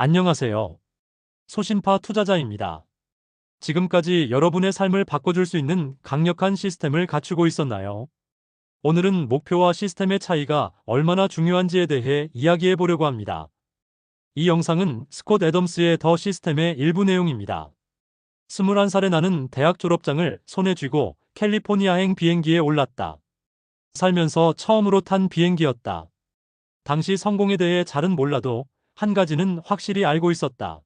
안녕하세요. 소신파 투자자입니다. 지금까지 여러분의 삶을 바꿔줄 수 있는 강력한 시스템을 갖추고 있었나요? 오늘은 목표와 시스템의 차이가 얼마나 중요한지에 대해 이야기해 보려고 합니다. 이 영상은 스콧 애덤스의 더 시스템의 일부 내용입니다. 21살에 나는 대학 졸업장을 손에 쥐고 캘리포니아행 비행기에 올랐다. 살면서 처음으로 탄 비행기였다. 당시 성공에 대해 잘은 몰라도 한 가지는 확실히 알고 있었다.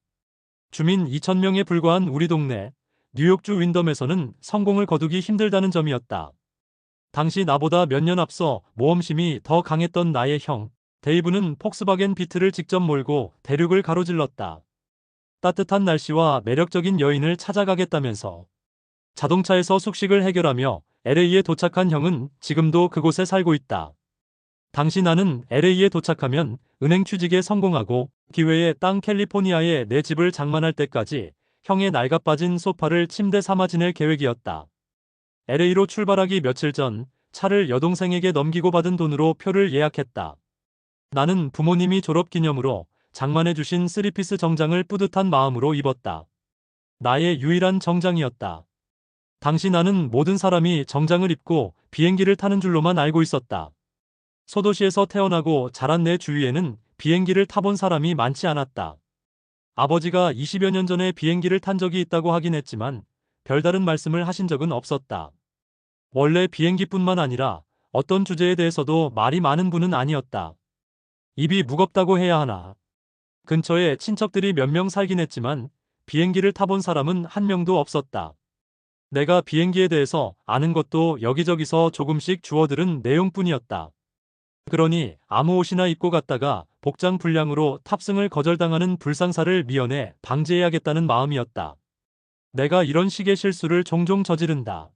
주민 2,000명에 불과한 우리 동네 뉴욕주 윈덤에서는 성공을 거두기 힘들다는 점이었다. 당시 나보다 몇 년 앞서 모험심이 더 강했던 나의 형, 데이브는 폭스바겐 비트를 직접 몰고 대륙을 가로질렀다. 따뜻한 날씨와 매력적인 여인을 찾아가겠다면서 자동차에서 숙식을 해결하며 LA에 도착한 형은 지금도 그곳에 살고 있다. 당시 나는 LA에 도착하면 은행 취직에 성공하고 기회에 땅 캘리포니아에 내 집을 장만할 때까지 형의 낡아빠진 소파를 침대 삼아 지낼 계획이었다. LA로 출발하기 며칠 전 차를 여동생에게 넘기고 받은 돈으로 표를 예약했다. 나는 부모님이 졸업 기념으로 장만해 주신 쓰리피스 정장을 뿌듯한 마음으로 입었다. 나의 유일한 정장이었다. 당시 나는 모든 사람이 정장을 입고 비행기를 타는 줄로만 알고 있었다. 소도시에서 태어나고 자란 내 주위에는 비행기를 타본 사람이 많지 않았다. 아버지가 20여 년 전에 비행기를 탄 적이 있다고 하긴 했지만 별다른 말씀을 하신 적은 없었다. 원래 비행기뿐만 아니라 어떤 주제에 대해서도 말이 많은 분은 아니었다. 입이 무겁다고 해야 하나. 근처에 친척들이 몇 명 살긴 했지만 비행기를 타본 사람은 한 명도 없었다. 내가 비행기에 대해서 아는 것도 여기저기서 조금씩 주워들은 내용뿐이었다. 그러니 아무 옷이나 입고 갔다가 복장 불량으로 탑승을 거절당하는 불상사를 미연에 방지해야겠다는 마음이었다. 내가 이런 식의 실수를 종종 저지른다.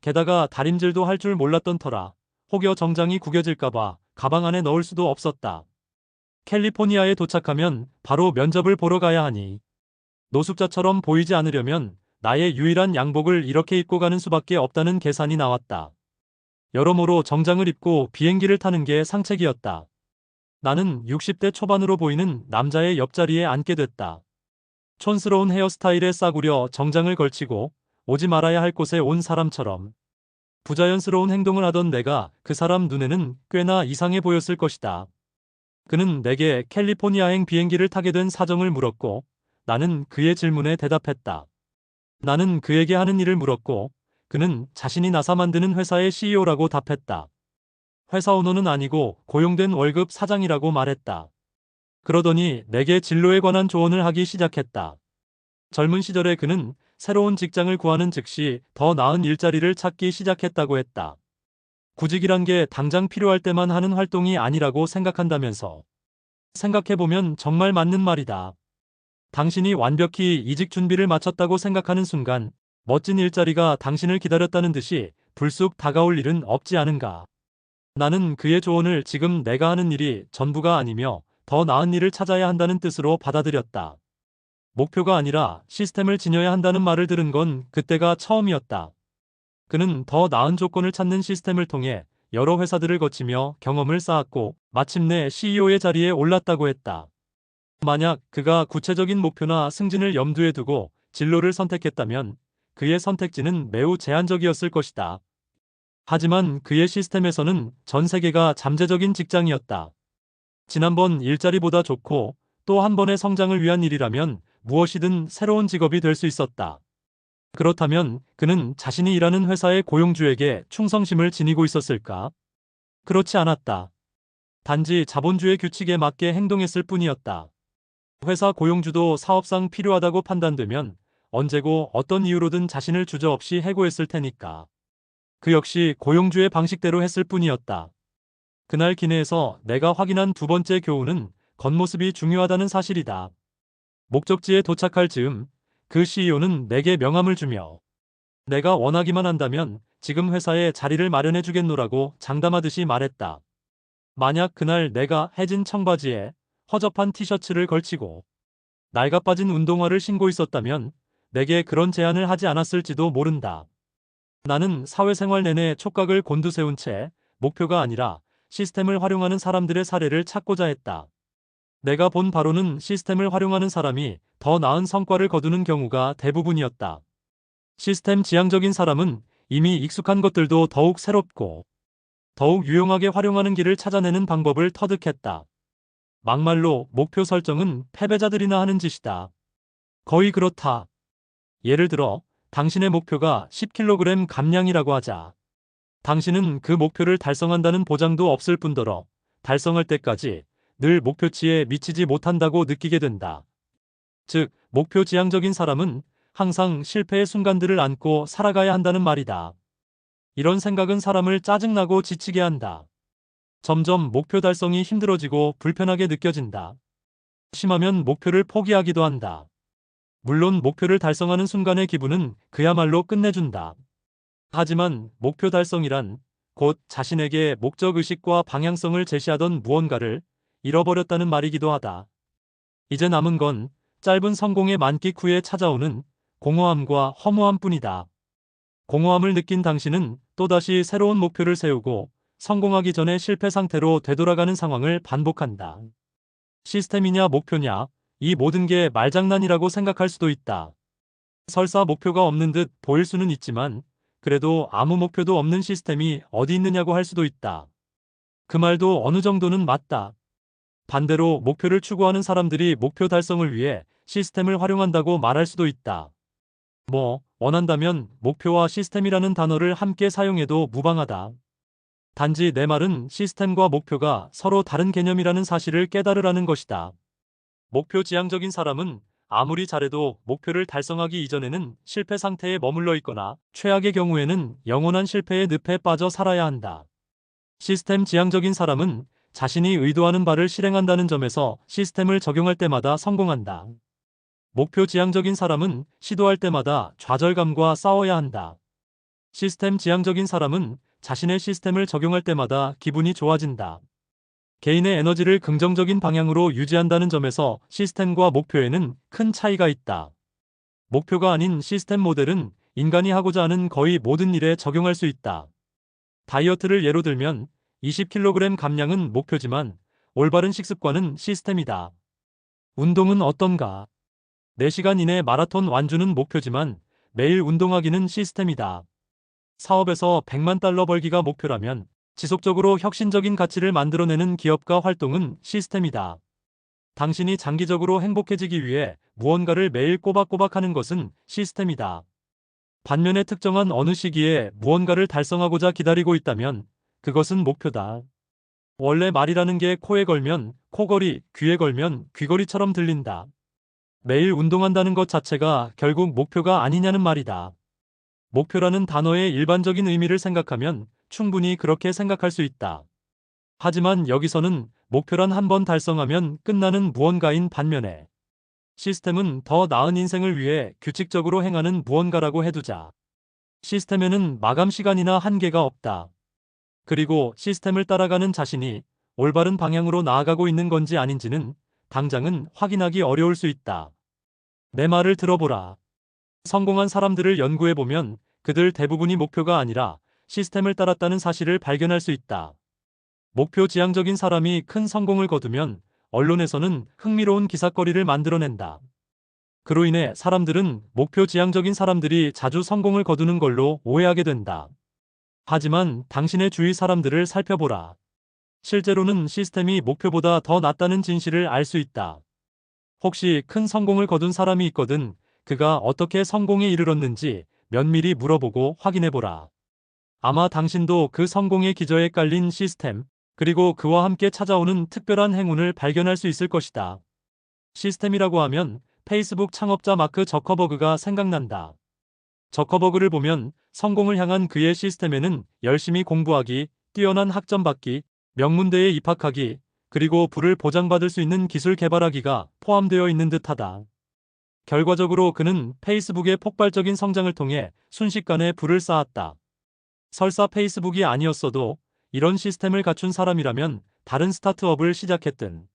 게다가 다림질도 할 줄 몰랐던 터라 혹여 정장이 구겨질까봐 가방 안에 넣을 수도 없었다. 캘리포니아에 도착하면 바로 면접을 보러 가야 하니 노숙자처럼 보이지 않으려면 나의 유일한 양복을 이렇게 입고 가는 수밖에 없다는 계산이 나왔다. 여러모로 정장을 입고 비행기를 타는 게 상책이었다. 나는 60대 초반으로 보이는 남자의 옆자리에 앉게 됐다. 촌스러운 헤어스타일에 싸구려 정장을 걸치고 오지 말아야 할 곳에 온 사람처럼 부자연스러운 행동을 하던 내가 그 사람 눈에는 꽤나 이상해 보였을 것이다. 그는 내게 캘리포니아행 비행기를 타게 된 사정을 물었고 나는 그의 질문에 대답했다. 나는 그에게 하는 일을 물었고 그는 자신이 나사 만드는 회사의 CEO라고 답했다. 회사 오너는 아니고 고용된 월급 사장이라고 말했다. 그러더니 내게 진로에 관한 조언을 하기 시작했다. 젊은 시절에 그는 새로운 직장을 구하는 즉시 더 나은 일자리를 찾기 시작했다고 했다. 구직이란 게 당장 필요할 때만 하는 활동이 아니라고 생각한다면서. 생각해보면 정말 맞는 말이다. 당신이 완벽히 이직 준비를 마쳤다고 생각하는 순간 멋진 일자리가 당신을 기다렸다는 듯이 불쑥 다가올 일은 없지 않은가. 나는 그의 조언을 지금 내가 하는 일이 전부가 아니며 더 나은 일을 찾아야 한다는 뜻으로 받아들였다. 목표가 아니라 시스템을 지녀야 한다는 말을 들은 건 그때가 처음이었다. 그는 더 나은 조건을 찾는 시스템을 통해 여러 회사들을 거치며 경험을 쌓았고 마침내 CEO의 자리에 올랐다고 했다. 만약 그가 구체적인 목표나 승진을 염두에 두고 진로를 선택했다면 그의 선택지는 매우 제한적이었을 것이다. 하지만 그의 시스템에서는 전 세계가 잠재적인 직장이었다. 지난번 일자리보다 좋고 또 한 번의 성장을 위한 일이라면 무엇이든 새로운 직업이 될 수 있었다. 그렇다면 그는 자신이 일하는 회사의 고용주에게 충성심을 지니고 있었을까? 그렇지 않았다. 단지 자본주의 규칙에 맞게 행동했을 뿐이었다. 회사 고용주도 사업상 필요하다고 판단되면 언제고 어떤 이유로든 자신을 주저없이 해고했을 테니까. 그 역시 고용주의 방식대로 했을 뿐이었다. 그날 기내에서 내가 확인한 두 번째 교훈은 겉모습이 중요하다는 사실이다. 목적지에 도착할 즈음 그 CEO는 내게 명함을 주며 내가 원하기만 한다면 지금 회사에 자리를 마련해 주겠노라고 장담하듯이 말했다. 만약 그날 내가 해진 청바지에 허접한 티셔츠를 걸치고 낡아빠진 운동화를 신고 있었다면 내게 그런 제안을 하지 않았을지도 모른다. 나는 사회생활 내내 촉각을 곤두세운 채 목표가 아니라 시스템을 활용하는 사람들의 사례를 찾고자 했다. 내가 본 바로는 시스템을 활용하는 사람이 더 나은 성과를 거두는 경우가 대부분이었다. 시스템 지향적인 사람은 이미 익숙한 것들도 더욱 새롭고 더욱 유용하게 활용하는 길을 찾아내는 방법을 터득했다. 막말로 목표 설정은 패배자들이나 하는 짓이다. 거의 그렇다. 예를 들어, 당신의 목표가 10kg 감량이라고 하자. 당신은 그 목표를 달성한다는 보장도 없을 뿐더러 달성할 때까지 늘 목표치에 미치지 못한다고 느끼게 된다. 즉, 목표 지향적인 사람은 항상 실패의 순간들을 안고 살아가야 한다는 말이다. 이런 생각은 사람을 짜증나고 지치게 한다. 점점 목표 달성이 힘들어지고 불편하게 느껴진다. 심하면 목표를 포기하기도 한다. 물론 목표를 달성하는 순간의 기분은 그야말로 끝내준다. 하지만 목표 달성이란 곧 자신에게 목적 의식과 방향성을 제시하던 무언가를 잃어버렸다는 말이기도 하다. 이제 남은 건 짧은 성공의 만끽 후에 찾아오는 공허함과 허무함 뿐이다. 공허함을 느낀 당신은 또다시 새로운 목표를 세우고 성공하기 전에 실패 상태로 되돌아가는 상황을 반복한다. 시스템이냐 목표냐, 이 모든 게 말장난이라고 생각할 수도 있다. 설사 목표가 없는 듯 보일 수는 있지만, 그래도 아무 목표도 없는 시스템이 어디 있느냐고 할 수도 있다. 그 말도 어느 정도는 맞다. 반대로 목표를 추구하는 사람들이 목표 달성을 위해 시스템을 활용한다고 말할 수도 있다. 뭐, 원한다면 목표와 시스템이라는 단어를 함께 사용해도 무방하다. 단지 내 말은 시스템과 목표가 서로 다른 개념이라는 사실을 깨달으라는 것이다. 목표 지향적인 사람은 아무리 잘해도 목표를 달성하기 이전에는 실패 상태에 머물러 있거나 최악의 경우에는 영원한 실패의 늪에 빠져 살아야 한다. 시스템 지향적인 사람은 자신이 의도하는 바를 실행한다는 점에서 시스템을 적용할 때마다 성공한다. 목표 지향적인 사람은 시도할 때마다 좌절감과 싸워야 한다. 시스템 지향적인 사람은 자신의 시스템을 적용할 때마다 기분이 좋아진다. 개인의 에너지를 긍정적인 방향으로 유지한다는 점에서 시스템과 목표에는 큰 차이가 있다. 목표가 아닌 시스템 모델은 인간이 하고자 하는 거의 모든 일에 적용할 수 있다. 다이어트를 예로 들면 20kg 감량은 목표지만 올바른 식습관은 시스템이다. 운동은 어떤가? 4시간 이내 마라톤 완주는 목표지만 매일 운동하기는 시스템이다. 사업에서 100만 달러 벌기가 목표라면 지속적으로 혁신적인 가치를 만들어내는 기업과 활동은 시스템이다. 당신이 장기적으로 행복해지기 위해 무언가를 매일 꼬박꼬박 하는 것은 시스템이다. 반면에 특정한 어느 시기에 무언가를 달성하고자 기다리고 있다면 그것은 목표다. 원래 말이라는 게 코에 걸면 코걸이, 귀에 걸면 귀걸이처럼 들린다. 매일 운동한다는 것 자체가 결국 목표가 아니냐는 말이다. 목표라는 단어의 일반적인 의미를 생각하면 충분히 그렇게 생각할 수 있다. 하지만 여기서는 목표란 한 번 달성하면 끝나는 무언가인 반면에 시스템은 더 나은 인생을 위해 규칙적으로 행하는 무언가라고 해두자. 시스템에는 마감 시간이나 한계가 없다. 그리고 시스템을 따라가는 자신이 올바른 방향으로 나아가고 있는 건지 아닌지는 당장은 확인하기 어려울 수 있다. 내 말을 들어보라. 성공한 사람들을 연구해보면 그들 대부분이 목표가 아니라 시스템을 따랐다는 사실을 발견할 수 있다. 목표 지향적인 사람이 큰 성공을 거두면 언론에서는 흥미로운 기사거리를 만들어낸다. 그로 인해 사람들은 목표 지향적인 사람들이 자주 성공을 거두는 걸로 오해하게 된다. 하지만 당신의 주위 사람들을 살펴보라. 실제로는 시스템이 목표보다 더 낫다는 진실을 알 수 있다. 혹시 큰 성공을 거둔 사람이 있거든 그가 어떻게 성공에 이르렀는지 면밀히 물어보고 확인해보라. 아마 당신도 그 성공의 기저에 깔린 시스템, 그리고 그와 함께 찾아오는 특별한 행운을 발견할 수 있을 것이다. 시스템이라고 하면 페이스북 창업자 마크 저커버그가 생각난다. 저커버그를 보면 성공을 향한 그의 시스템에는 열심히 공부하기, 뛰어난 학점 받기, 명문대에 입학하기, 그리고 부를 보장받을 수 있는 기술 개발하기가 포함되어 있는 듯하다. 결과적으로 그는 페이스북의 폭발적인 성장을 통해 순식간에 부를 쌓았다. 설사 페이스북이 아니었어도 이런 시스템을 갖춘 사람이라면 다른 스타트업을 시작했든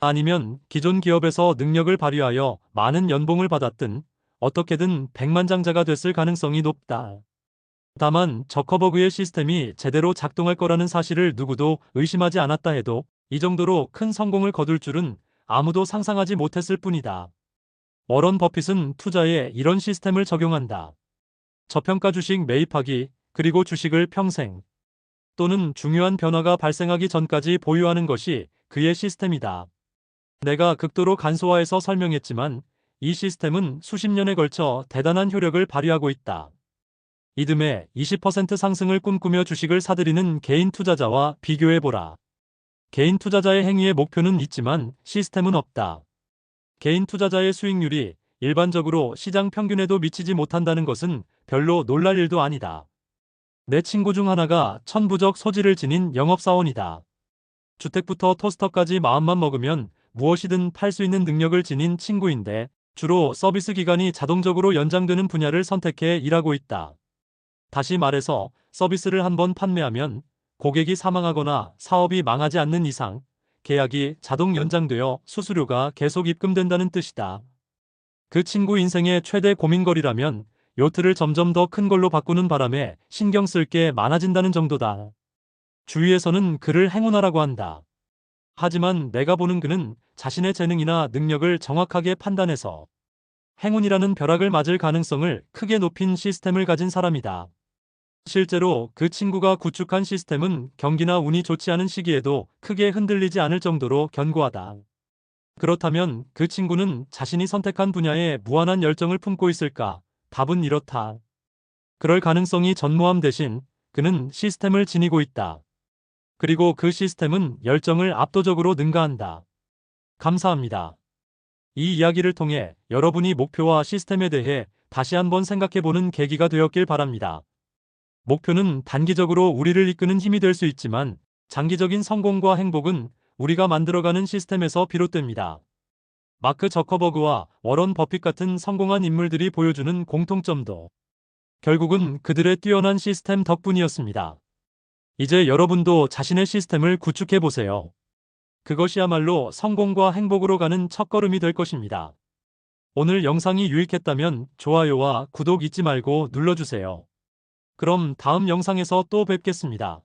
아니면 기존 기업에서 능력을 발휘하여 많은 연봉을 받았든 어떻게든 백만장자가 됐을 가능성이 높다. 다만 저커버그의 시스템이 제대로 작동할 거라는 사실을 누구도 의심하지 않았다 해도 이 정도로 큰 성공을 거둘 줄은 아무도 상상하지 못했을 뿐이다. 워런 버핏은 투자에 이런 시스템을 적용한다. 저평가 주식 매입하기, 그리고 주식을 평생 또는 중요한 변화가 발생하기 전까지 보유하는 것이 그의 시스템이다. 내가 극도로 간소화해서 설명했지만 이 시스템은 수십 년에 걸쳐 대단한 효력을 발휘하고 있다. 이듬해 20% 상승을 꿈꾸며 주식을 사들이는 개인 투자자와 비교해보라. 개인 투자자의 행위의 목표는 있지만 시스템은 없다. 개인 투자자의 수익률이 일반적으로 시장 평균에도 미치지 못한다는 것은 별로 놀랄 일도 아니다. 내 친구 중 하나가 천부적 소질을 지닌 영업사원이다. 주택부터 토스터까지 마음만 먹으면 무엇이든 팔 수 있는 능력을 지닌 친구인데 주로 서비스 기간이 자동적으로 연장되는 분야를 선택해 일하고 있다. 다시 말해서 서비스를 한번 판매하면 고객이 사망하거나 사업이 망하지 않는 이상 계약이 자동 연장되어 수수료가 계속 입금된다는 뜻이다. 그 친구 인생의 최대 고민거리라면 요트를 점점 더 큰 걸로 바꾸는 바람에 신경 쓸 게 많아진다는 정도다. 주위에서는 그를 행운아라고 한다. 하지만 내가 보는 그는 자신의 재능이나 능력을 정확하게 판단해서 행운이라는 벼락을 맞을 가능성을 크게 높인 시스템을 가진 사람이다. 실제로 그 친구가 구축한 시스템은 경기나 운이 좋지 않은 시기에도 크게 흔들리지 않을 정도로 견고하다. 그렇다면 그 친구는 자신이 선택한 분야에 무한한 열정을 품고 있을까? 답은 이렇다. 그럴 가능성이 전무함 대신 그는 시스템을 지니고 있다. 그리고 그 시스템은 열정을 압도적으로 능가한다. 감사합니다. 이 이야기를 통해 여러분이 목표와 시스템에 대해 다시 한번 생각해보는 계기가 되었길 바랍니다. 목표는 단기적으로 우리를 이끄는 힘이 될 수 있지만 장기적인 성공과 행복은 우리가 만들어가는 시스템에서 비롯됩니다. 마크 저커버그와 워런 버핏 같은 성공한 인물들이 보여주는 공통점도 결국은 그들의 뛰어난 시스템 덕분이었습니다. 이제 여러분도 자신의 시스템을 구축해 보세요. 그것이야말로 성공과 행복으로 가는 첫걸음이 될 것입니다. 오늘 영상이 유익했다면 좋아요와 구독 잊지 말고 눌러주세요. 그럼 다음 영상에서 또 뵙겠습니다.